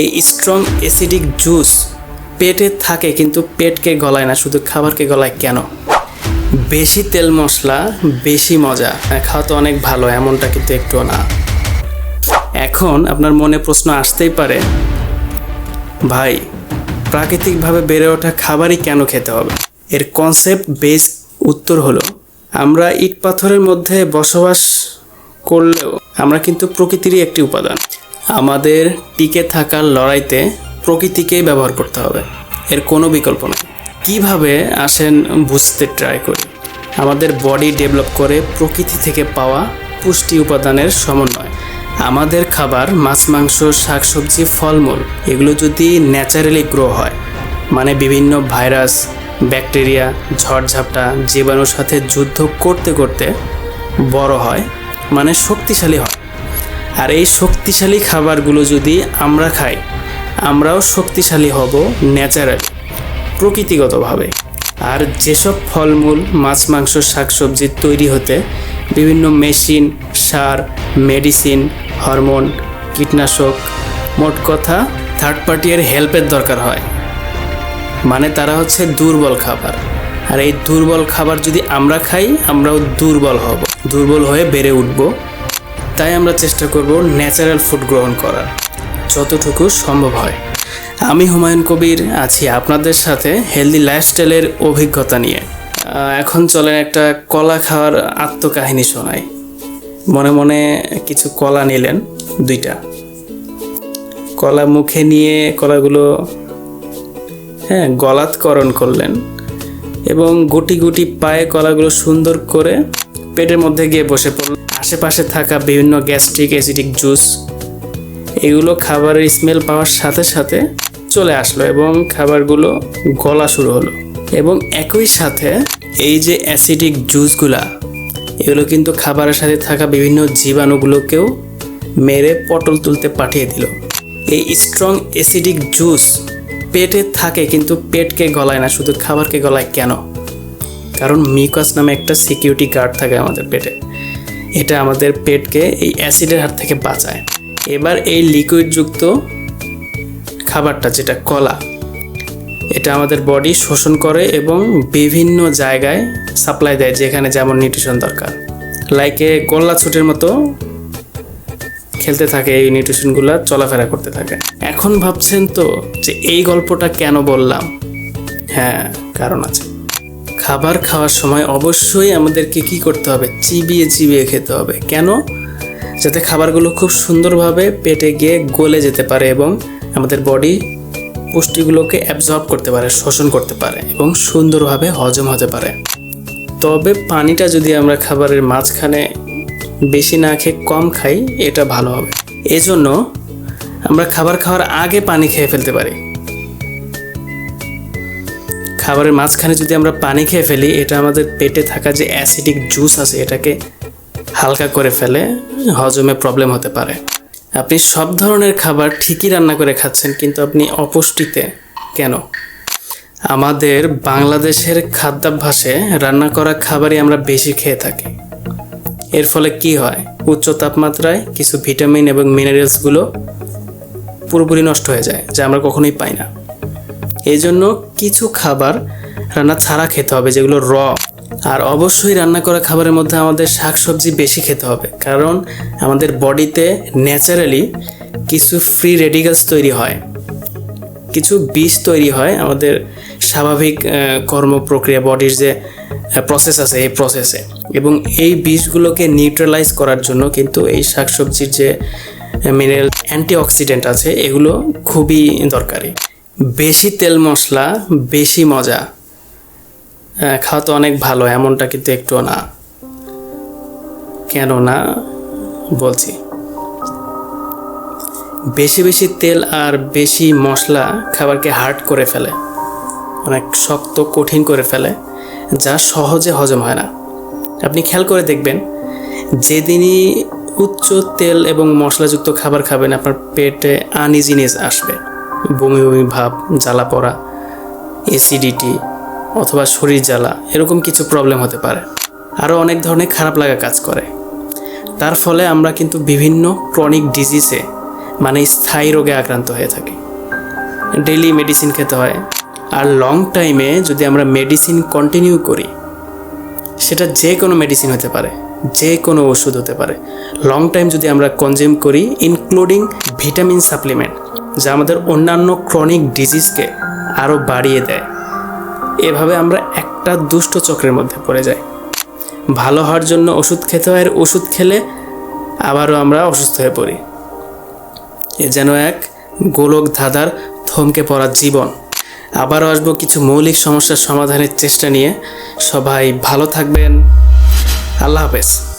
এই strong acidic juice পেটে থাকে কিন্তু পেটকে গলায় না, শুধু খাবারকে গলায় কেন? বেশি তেল মশলা, বেশি মজা। খাওয়া তো অনেক ভালো, এমনটা কিন্তু একটুও না। এখন আপনার মনে প্রশ্ন আসতেই পারে, ভাই, প্রাকৃতিকভাবে বেড়ে ওঠা খাবারই কেন খেতে হবে? এর কনসেপ্ট বেস উত্তর হলো, আমরা ইট পাথরের মধ্যে বসবাস করলেও আমরা কিন্তু প্রকৃতিরই একটি উপাদান। আমাদের টিকে থাকার লড়াইতে প্রকৃতিকেই ব্যবহার করতে হবে। এর কোনো বিকল্প নেই। কীভাবে আসেন বুঝতে ট্রাই করি। আমাদের বডি ডেভেলপ করে প্রকৃতি থেকে পাওয়া পুষ্টি উপাদানের সমন্বয়। আমাদের খাবার, মাছ, মাংস, শাকসবজি, ফলমূল, এগুলো যদি ন্যাচারালি গ্রো হয় মানে বিভিন্ন ভাইরাস ব্যাকটেরিয়া ঝড়ঝাপটা জীবাণুর সাথে যুদ্ধ করতে করতে বড় হয় মানে শক্তিশালী হয়। আর এই শক্তিশালী খাবারগুলো যদি আমরা খাই, আমরাও শক্তিশালী হব ন্যাচারালি, প্রকৃতিগতভাবে। আর যেসব ফলমূল, মাছ, মাংস, শাকসবজি তৈরি হতে বিভিন্ন মেশিন, সার, মেডিসিন, হরমোন, কীটনাশক, মোট কথা থার্ড পার্টির হেল্পের দরকার হয়। মানে তারা হচ্ছে দুর্বল খাবার। আর এই দুর্বল খাবার যদি আমরা খাই, আমরাও দুর্বল হব, দুর্বল হয়ে বেড়ে উঠব। তাই আমরা চেষ্টা করব ন্যাচারাল ফুড গ্রহণ করার। যতটুকু সম্ভব হয়। আমি হুমায়ুন কবির, আছি আপনাদের সাথে হেলদি লাইফস্টাইলের অভিজ্ঞতা নিয়ে। এখন চলেন একটা কলা খাওয়ার আত্মকাহিনী শোনাই। মনে মনে কিছু কলা নিলেন, দুইটা। কলা মুখে নিয়ে কলাগুলো হ্যাঁ গলাৎকরণ করলেন এবং গুটি গুটি পায়ে কলাগুলো সুন্দর করে পেটের মধ্যে গিয়ে বসে পড়লেন। আশেপাশে থাকা বিভিন্ন গ্যাস্ট্রিক অ্যাসিডিক জুস, এগুলো খাবারের স্মেল পাওয়ার সাথে সাথে চলে আসলো এবং খাবারগুলো গলা শুরু হলো। এবং একই সাথে এই যে অ্যাসিডিক জুসগুলা, এগুলো কিন্তু খাবারের সাথে থাকা বিভিন্ন জীবাণুগুলোকেও মেরে পটল তুলতে পাঠিয়ে দিল। এই স্ট্রং অ্যাসিডিক জুস পেটে থাকে কিন্তু পেটকে গলায় না, শুধু খাবারকে গলায় কেন? কারণ মিকাস নামে একটা সিকিউরিটি গার্ড থাকে আমাদের পেটে। এটা আমাদের পেটকে এই অ্যাসিডের হাত থেকে বাঁচায়। এবার এই লিকুইডযুক্ত খাবারটা, যেটা কলা, এটা আমাদের বডি শোষণ করে এবং বিভিন্ন জায়গায় সাপ্লাই দেয়, যেখানে যেমন নিউট্রিশন দরকার। লাইকে গোল্লা ছুটের মতো খেলতে থাকে এই নিউট্রিশনগুলো, চলাফেরা করতে থাকে। এখন ভাবছেন তো যে এই গল্পটা কেন বললাম? হ্যাঁ কারণ আছে। খাবার খাওয়ার সময় অবশ্যই আমাদেরকে কি করতে হবে? চিবিয়ে চিবিয়ে খেতে হবে। কেন? যাতে খাবারগুলো খুব সুন্দরভাবে পেটে গিয়ে গলে যেতে পারে এবং আমাদের বডি পুষ্টিগুলোকে অ্যাবজর্ব করতে পারে, শোষণ করতে পারে এবং সুন্দরভাবে হজম হতে পারে। তবে পানিটা যদি আমরা খাবারের মাঝখানে বেশি না খেয়ে কম খাই, এটা ভালো হবে। এজন্য আমরা খাবার খাওয়ার আগে পানি খেয়ে ফেলতে পারি। খাবারের মাঝখানে যদি আমরা পানি খেয়ে ফেলি, এটা আমাদের পেটে থাকা যে অ্যাসিডিক জুস আছে, এটাকে হালকা করে ফেলে হজমে প্রবলেম হতে পারে। আপনি সব ধরনের খাবার ঠিকই রান্না করে খাচ্ছেন, কিন্তু আপনি অপুষ্টিতে কেন? আমাদের বাংলাদেশের খাদ্যাভ্যাসে রান্না করা খাবারই আমরা বেশি খেয়ে থাকি। এর ফলে কি হয়? উচ্চ তাপমাত্রায় কিছু ভিটামিন এবং মিনারেলসগুলো পুরোপুরি নষ্ট হয়ে যায়, যা আমরা কখনোই পাই না। এই জন্য কিছু খাবার রান্না ছাড়া খেতে হবে, যেগুলো র। আর অবশ্যই রান্না করা খাবারের মধ্যে আমাদের শাকসবজি বেশি খেতে হবে, কারণ আমাদের বডিতে ন্যাচারালি কিছু ফ্রি রেডিকালস তৈরি হয়। কিছু বিষ তৈরি হয় আমাদের স্বাভাবিক কর্ম প্রক্রিয়া বডির যে প্রসেস আছে, এই প্রসেসে এবং এই বিষগুলোকে নিউট্রালাইজ করার জন্য কিন্তু এই শাকসবজির যে মিনারেল অ্যান্টিঅক্সিডেন্ট আছে, এগুলো খুবই দরকারি। বেশি তেল মশলা, বেশি মজা। খাওয়া তো অনেক ভালো, এমনটা কিন্তু একটুও না। কেন না? বলছি। বেশি বেশি তেল আর বেশি মশলা খাবারকে হার্ড করে ফেলে। অনেক শক্ত, কঠিন করে ফেলে, যা সহজে হজম হয় না। আপনি খেয়াল করে দেখবেন, যেদিনই উচ্চ তেল এবং মশলাযুক্ত খাবার খাবেন, আপনার পেটে আনইজিনেস আসবে। বমি বমি ভাব, জ্বালা পড়া অ্যাসিডিটি অথবা শরীর জ্বালা, এরকম কিছু প্রবলেম হতে পারে। আরও অনেক ধরনের খারাপ লাগা কাজ করে। তার ফলে আমরা কিন্তু বিভিন্ন ক্রনিক ডিজিজে মানে স্থায়ী রোগে আক্রান্ত হয়ে থাকি। ডেলি মেডিসিন খেতে হয়। আর লং টাইমে যদি আমরা মেডিসিন কন্টিনিউ করি, সেটা যে কোনো মেডিসিন হতে পারে, যে কোনো ওষুধ হতে পারে। লং টাইম যদি আমরা কনজিউম করি ইনক্লুডিং ভিটামিন সাপ্লিমেন্ট যা আমাদের অন্যান্য ক্রনিক ডিজিজকে আরও বাড়িয়ে দেয়। এভাবে আমরা একটা দুষ্ট চক্রের মধ্যে পড়ে যাই। ভালো হওয়ার জন্য ওষুধ খেতে হয় আর ওষুধ খেলে আবারও আমরা অসুস্থ হয়ে পড়ি। এ যেন এক গোলক ধাঁধার থমকে পড়া জীবন। আবারও আসব কিছু মৌলিক সমস্যার সমাধানের চেষ্টা নিয়ে। সবাই ভালো থাকবেন। আল্লাহ হাফেজ।